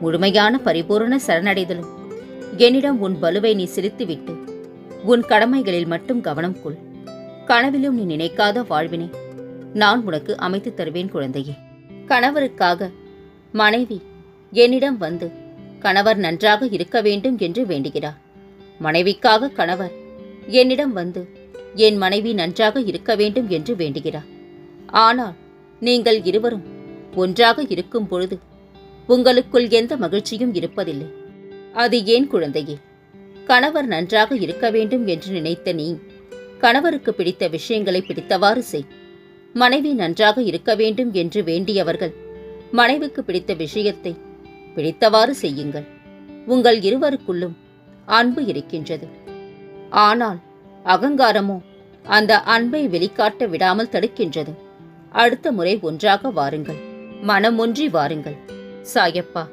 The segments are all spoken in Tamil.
முழுமையான பரிபூரண சரணடைதலும். என்னிடம் உன் பலுவை நீ சிரித்துவிட்டு உன் கடமைகளில் மட்டும் கவனம் கொள். கனவிலும் நீ நினைக்காத வாழ்வினை நான் உனக்கு அமைத்து தருவேன் குழந்தையே. கணவருக்காக மனைவி என்னிடம் வந்து கணவர் நன்றாக இருக்க வேண்டும் என்று வேண்டுகிறார். மனைவிக்காக கணவர் என்னிடம் வந்து என் மனைவி நன்றாக இருக்க வேண்டும் என்று வேண்டுகிறார். ஆனால் நீங்கள் இருவரும் ஒன்றாக இருக்கும் பொழுது உங்களுக்குள் எந்த மகிழ்ச்சியும் இருப்பதில்லை. அது ஏன் குழந்தையே? கணவர் நன்றாக இருக்க வேண்டும் என்று நினைத்த நீ கணவருக்கு பிடித்த விஷயங்களை பிடித்தவாறு செய். மனைவி நன்றாக இருக்க வேண்டும் என்று வேண்டியவர்கள் மனைவிக்கு பிடித்த விஷயத்தை பிடித்தவாறு செய்யுங்கள். உங்கள் இருவருக்குள்ளும் அன்பு இருக்கின்றது. ஆனால் அகங்காரமோ அந்த அன்பை வெளிக்காட்ட விடாமல் தடுக்கின்றது. அடுத்த முறை ஒன்றாக வாருங்கள். மனம் ஒன்றி வாருங்கள். சாயப்பா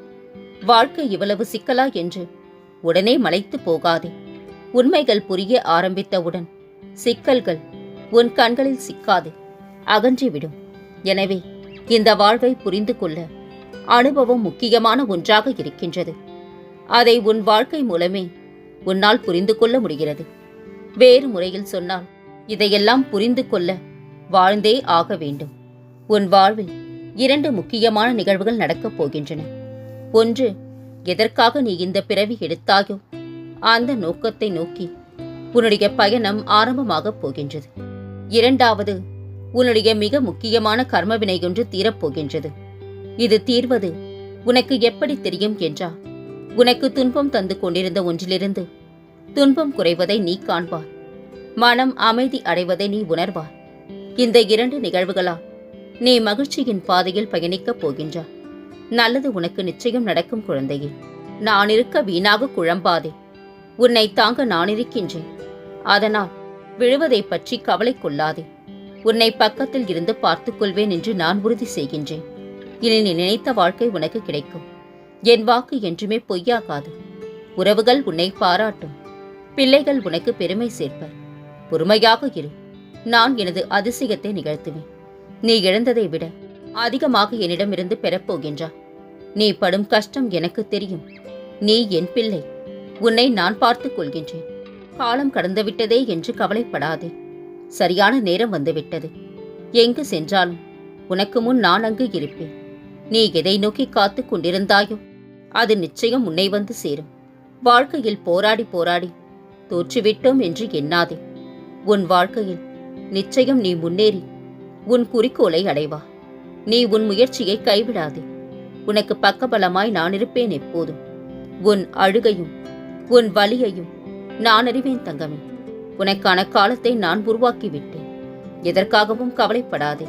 வாழ்க்கை இவ்வளவு சிக்கலா என்று உடனே மலைத்து போகாதே. உண்மைகள் புரிய ஆரம்பித்தவுடன் சிக்கல்கள் உன் கண்களில் சிக்காது அகன்றிவிடும் எனவே இந்த வாழ்வை புரிந்து கொள்ள அனுபவம் முக்கியமான ஒன்றாக இருக்கின்றது. அதை உன் வாழ்க்கை மூலமே உன்னால் புரிந்து கொள்ள முடிகிறது. வேறு முறையில் சொன்னால் இதையெல்லாம் புரிந்து கொள்ள வாழ்ந்தே ஆக வேண்டும். உன் வாழ்வில் இரண்டு முக்கியமான நிகழ்வுகள் நடக்கப் போகின்றன. ஒன்று எதற்காக நீ இந்த பிறவி எடுத்தாயோ? அந்த நோக்கத்தை நோக்கி உன்னுடைய பயணம் ஆரம்பமாகப் போகின்றது. இரண்டாவது உன்னுடைய மிக முக்கியமான கர்மவினை ஒன்று தீரப்போகின்றது இது தீர்வது உனக்கு எப்படி தெரியும் என்றால் உனக்கு துன்பம் தந்து கொண்டிருந்த ஒன்றிலிருந்து துன்பம் குறைவதை நீ காண்பார் மனம் அமைதி அடைவதை நீ உணர்வார் இந்த இரண்டு நிகழ்வுகளால் நீ மகிழ்ச்சியின் பாதையில் பயணிக்கப் போகின்றாய் நல்லது உனக்கு நிச்சயம் நடக்கும் குழந்தையே. நான் இருக்க வீணாக குழம்பாதே. உன்னை தாங்க நான் இருக்கின்றேன். அதனால் விழுவதைப் பற்றி கவலை கொள்ளாதே. உன்னை பக்கத்தில் இருந்து பார்த்துக் கொள்வேன் என்று நான் உறுதி செய்கின்றேன். இனி நீ நினைத்த வாழ்க்கை உனக்கு கிடைக்கும். என் வாக்கு என்றுமே பொய்யாகாது. உறவுகள் உன்னை பாராட்டும். பிள்ளைகள் உனக்கு பெருமை சேர்ப்பர். பொறுமையாக இரு. நான் எனது அதிசயத்தை நிகழ்த்துவேன். நீ இழந்ததை விட. அதிகமாக என்னிடமிருந்து பெறப்போகின்றாய் நீ படும் கஷ்டம் எனக்கு தெரியும். நீ என் பிள்ளை. உன்னை நான் பார்த்துக் கொள்கின்றேன். காலம் கடந்துவிட்டதே என்று கவலைப்படாதே. சரியான நேரம் வந்துவிட்டது. எங்கு சென்றாலும் உனக்கு முன் நான் அங்கு இருப்பேன். நீ எதை நோக்கி காத்துக் கொண்டிருந்தாயோ அது நிச்சயம் உன்னை வந்து சேரும். வாழ்க்கையில் போராடி போராடி தோற்றுவிட்டோம் என்று எண்ணாதே. உன் வாழ்க்கையில் நிச்சயம் நீ முன்னேறி உன் குறிக்கோளை அடைவா. நீ உன் முயற்சியை கைவிடாதே. உனக்கு பக்கபலமாய் நான் இருப்பேன் எப்போதும். உன் அழுகையும் உன் வலியையும் நான் அறிவேன் தங்கமே. உனக்கான காலத்தை நான் உருவாக்கி விட்டேன் எதற்காகவும் கவலைப்படாதே.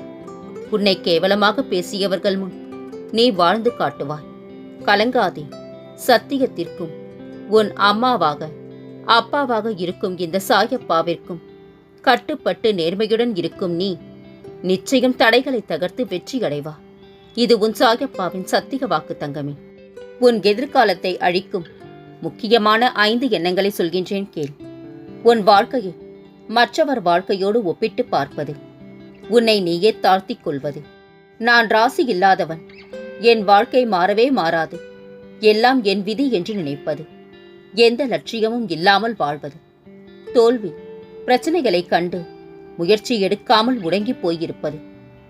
உன்னை கேவலமாக பேசியவர்கள் முன் நீ வாழ்ந்து காட்டுவாய். கலங்காதே. சத்தியத்திற்கும் உன் அம்மாவாக அப்பாவாக இருக்கும் இந்த சாயப்பாவிற்கும் கட்டுப்பட்டு நேர்மையுடன் இருக்கும் நீ நிச்சயம் தடைகளை தகர்த்து வெற்றி அடைவா இது உன் சாயப்பாவின் சத்திய வாக்கு தங்கமே. உன் எதிர்காலத்தை அழிக்கும் முக்கியமான ஐந்து எண்ணங்களை சொல்கின்றேன் கேள். உன் வாழ்க்கையை மற்றவர் வாழ்க்கையோடு ஒப்பிட்டு பார்ப்பது உன்னை நீயே தாழ்த்திக் கொள்வது. நான் ராசி இல்லாதவன் என் வாழ்க்கை மாறவே மாறாது. எல்லாம் என் விதி என்று நினைப்பது எந்த லட்சியமும் இல்லாமல் வாழ்வது. தோல்வி பிரச்சனைகளைக் கண்டு முயற்சி எடுக்காமல் முடங்கிப் போயிருப்பது.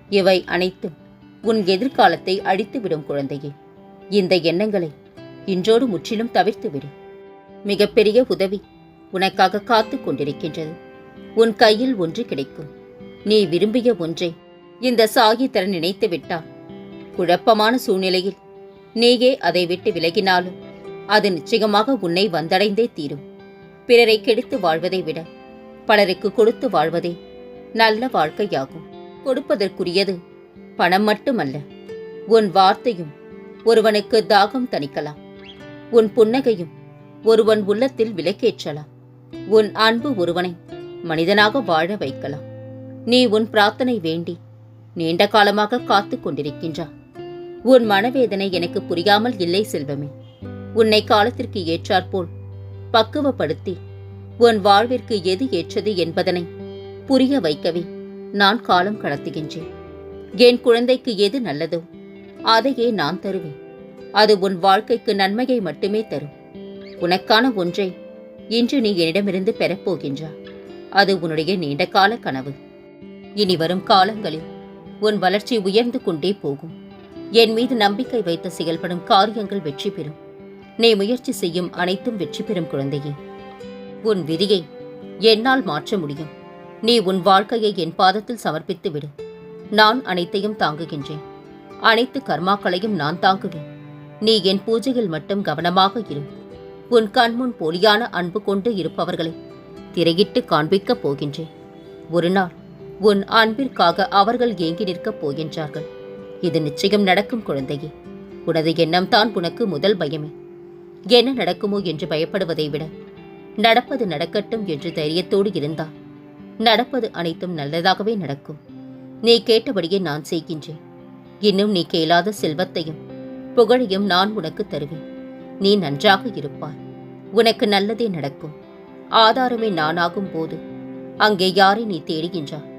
இவை அனைத்தும் உன் எதிர்காலத்தை அழித்துவிடும் குழந்தையே. இந்த எண்ணங்களை இன்றோடு முற்றிலும் தவிர்த்துவிடு. மிகப்பெரிய உதவி உனக்காக காத்துக் கொண்டிருக்கின்றது. உன் கையில் ஒன்று கிடைக்கும். நீ விரும்பிய ஒன்றை இந்த சாகி தர நினைத்து விட்டால் குழப்பமான சூழ்நிலையில் நீயே அதை விட்டு விலகினாலும் அது நிச்சயமாக உன்னை வந்தடைந்தே தீரும். பிறரை கெடுத்து வாழ்வதை விட பலருக்கு கொடுத்து வாழ்வதே நல்ல வாழ்க்கையாகும். கொடுப்பதற்குரியது பணம் மட்டுமல்ல. உன் வார்த்தையும் ஒருவனுக்கு தாகம் தணிக்கலாம். உன் புன்னகையும் ஒருவன் உள்ளத்தில் விலக்கேற்றலாம். உன் அன்பு ஒருவனை மனிதனாக வாழ வைக்கலாம். நீ உன் பிரார்த்தனை வேண்டி நீண்ட காலமாக காத்துக் கொண்டிருக்கின்றா உன் மனவேதனை எனக்கு புரியாமல் இல்லை செல்வமே. உன்னை காலத்திற்கு ஏற்றாற்போல் பக்குவப்படுத்தி உன் வாழ்விற்கு எது ஏற்றது என்பதனை புரிய வைக்கவே நான் காலம் கடத்துகின்றேன். என் குழந்தைக்கு எது நல்லதோ அதையே நான் தருவேன். அது உன் வாழ்க்கைக்கு நன்மையை மட்டுமே தரும். உனக்கான ஒன்றை இன்று நீ என்னிடமிருந்து பெறப்போகின்றாய் அது உன்னுடைய நீண்ட கால கனவு. இனி வரும் காலங்களில் உன் வளர்ச்சி உயர்ந்து கொண்டே போகும். என் மீது நம்பிக்கை வைத்து செயல்படும் காரியங்கள் வெற்றி பெறும். நீ முயற்சி செய்யும் அனைத்தும் வெற்றி பெறும் குழந்தையே. உன் விதியை என்னால் மாற்ற முடியும். நீ உன் வாழ்க்கையை என் பாதத்தில் சமர்ப்பித்து விடு நான் அனைத்தையும் தாங்குகின்றேன். அனைத்து கர்மாக்களையும் நான் தாங்குவேன். நீ என் பூஜையில் மட்டும் கவனமாக இரு. உன் கண்முன் போலியான அன்பு கொண்டு இருப்பவர்களை திரையிட்டு காண்பிக்கப் போகின்றேன். ஒரு நாள் உன் அன்பிற்காக அவர்கள் ஏங்கி நிற்கப் போகின்றார்கள். இது நிச்சயம் நடக்கும் குழந்தையே. உனது எண்ணம் தான் உனக்கு முதல் பயமே. என்ன நடக்குமோ என்று பயப்படுவதை விட நடப்பது நடக்கட்டும் என்று தைரியத்தோடு இருந்தான் நடப்பது அனைத்தும் நல்லதாகவே நடக்கும். நீ கேட்டபடியே நான் செய்கின்றேன். இன்னும் நீ கேளாத செல்வத்தையும் புகழையும் நான் உனக்கு தருவேன். நீ நன்றாக இருப்பாய். உனக்கு நல்லதே நடக்கும். ஆதாரமே நானாகும் போது அங்கே யாரை நீ தேடுகின்றாய்?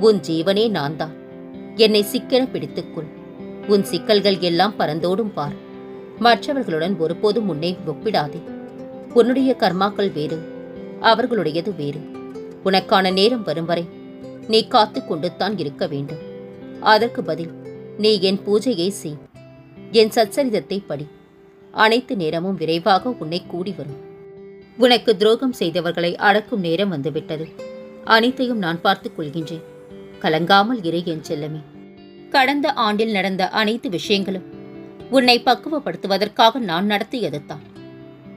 உன் ஜீவனே நான் தான் என்னை சிக்கென பிடித்துக்கொள் உன் சிக்கல்கள் எல்லாம் பறந்தோடும் பார். மற்றவர்களுடன் ஒருபோதும் உன்னை ஒப்பிடாதே. உன்னுடைய கர்மாக்கள் வேறு அவர்களுடையது வேறு. உனக்கான நேரம் வரும் வரை நீ காத்து கொண்டுத்தான் இருக்க வேண்டும். அதற்கு பதில் நீ என் பூஜையை செய். என் சச்சரிதத்தை படி. அனைத்து நேரமும் விரைவாக உன்னை கூடி வரும். உனக்கு துரோகம் செய்தவர்களை அடக்கும் நேரம் வந்துவிட்டது. அனைத்தையும் நான் பார்த்துக் கொள்கின்றேன். கலங்காமல் இரு என் செல்லமே. கடந்த ஆண்டில் நடந்த அனைத்து விஷயங்களும் உன்னை பக்குவப்படுத்துவதற்காக நான் நடத்தியதுதான்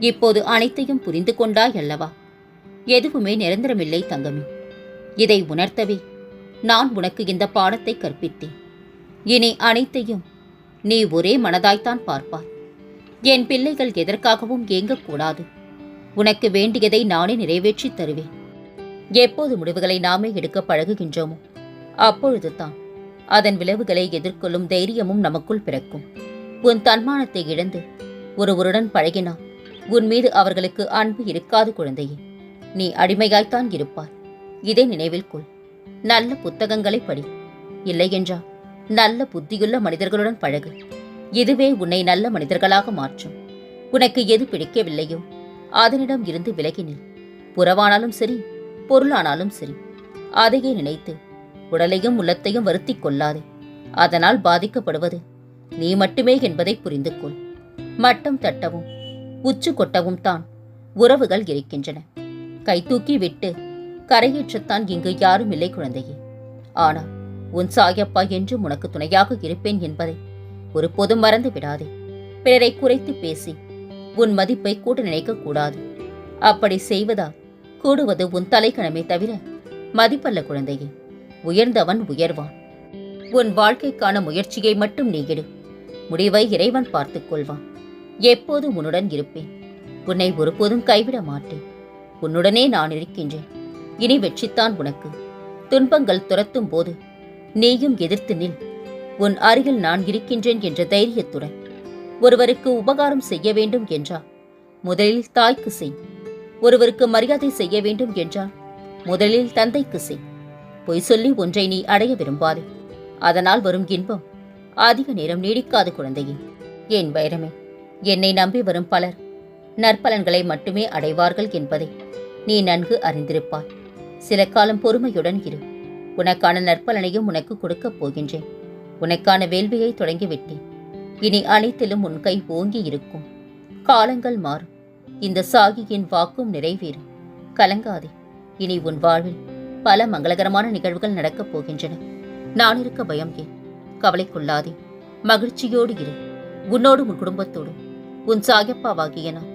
இப்போது அனைத்தையும் புரிந்து கொண்டாய் அல்லவா? எதுவுமே நிரந்தரமில்லை தங்கமே. இதை உணர்த்தவே நான் உனக்கு இந்த பாடத்தை கற்பித்தேன். இனி அனைத்தையும் நீ ஒரே மனதாய்த்தான் பார்ப்பாய். என் பிள்ளைகள் எதற்காகவும் ஏங்கக்கூடாது. உனக்கு வேண்டியதை நானே நிறைவேற்றித் தருவேன். எப்போது முடிவுகளை நாமே எடுக்க பழகுகின்றோமோ அப்பொழுது தான் அதன் விளைவுகளை எதிர்கொள்ளும் தைரியமும் நமக்குள் பிறக்கும். உன் தன்மானத்தை இழந்து ஒருவருடன் பழகினால் உன் மீது அவர்களுக்கு அன்பு இருக்காது குழந்தையே. நீ அடிமையாய்த்தான் இருப்பாய். இதை நினைவில் கொள். நல்ல புத்தகங்களை படி. இல்லையென்றால் நல்ல புத்தியுள்ள மனிதர்களுடன் பழகு. இதுவே உன்னை நல்ல மனிதர்களாக மாற்றும். உனக்கு எது பிடிக்கவில்லையோ அதனிடம் இருந்து விலகினில் புறவானாலும் சரி பொருளானாலும் சரி அதையே நினைத்து உடலையும் உள்ளத்தையும் வருத்திக் கொள்ளாதே. அதனால் பாதிக்கப்படுவது நீ மட்டுமே என்பதை புரிந்து கொள் மட்டம் தட்டவும் உச்சு கொட்டவும் தான் உறவுகள் இருக்கின்றன. கைதூக்கி விட்டு கரையேற்றத்தான் இங்கு யாரும் இல்லை குழந்தையே. ஆனால் உன் சாயப்பா என்றும் உனக்கு துணையாக இருப்பேன் என்பதை ஒருபோதும் மறந்து விடாதே. பிறரை குறைத்து பேசி உன் மதிப்பை கூட்டு நினைக்க கூடாது. அப்படி செய்வதால் கூடுவது உன் தலைக்கணமே தவிர மதிப்பல்ல குழந்தையே. உயர்ந்தவன் உயர்வான். உன் வாழ்க்கைக்கான முயற்சியை மட்டும் நீ எடு. முடிவை இறைவன் பார்த்துக் கொள்வான். எப்போதும் உன்னுடன் இருப்பேன். உன்னை ஒருபோதும் கைவிட மாட்டேன். உன்னுடனே நான் இருக்கின்றேன். இனி வெற்றித்தான் உனக்கு. துன்பங்கள் துரத்தும் போது நீயும் எதிர்த்து நில். உன் அருகில் நான் இருக்கின்றேன் என்ற தைரியத்துடன். ஒருவருக்கு உபகாரம் செய்ய வேண்டும் என்றால் முதலில் தாய்க்கு செய். ஒருவருக்கு மரியாதை செய்ய வேண்டும் என்றால் முதலில் தந்தைக்கு செய். பொய் சொல்லி ஒன்றை நீ அடைய விரும்பாதே. அதனால் வரும் இன்பம். அதிக நேரம் நீடிக்காது குழந்தையே. என் வைரமே என்னை நம்பி வரும் பலர் நற்பலன்களை மட்டுமே அடைவார்கள் என்பதை நீ நன்கு அறிந்திருப்பாய். சில காலம் பொறுமையுடன் இரு. உனக்கான நற்பலனையும் உனக்கு கொடுக்கப் போகின்றேன். உனக்கான வேள்வியை தொடங்கிவிட்டேன். இனி அனைத்திலும் உன் கை ஓங்கி இருக்கும். காலங்கள் மாறும். இந்த சாகியின் வாக்கும் நிறைவேறும் கலங்காதே. இனி உன் வாழ்வில் பல மங்களகரமான நிகழ்வுகள் நடக்கப் போகின்றன. நான் இருக்க பயம் ஏன்? கவலை கொள்ளாதே மகிழ்ச்சியோடு இரு. உன்னோடு உன் குடும்பத்தோடும். உன் சாயப்பாவாகிய நான்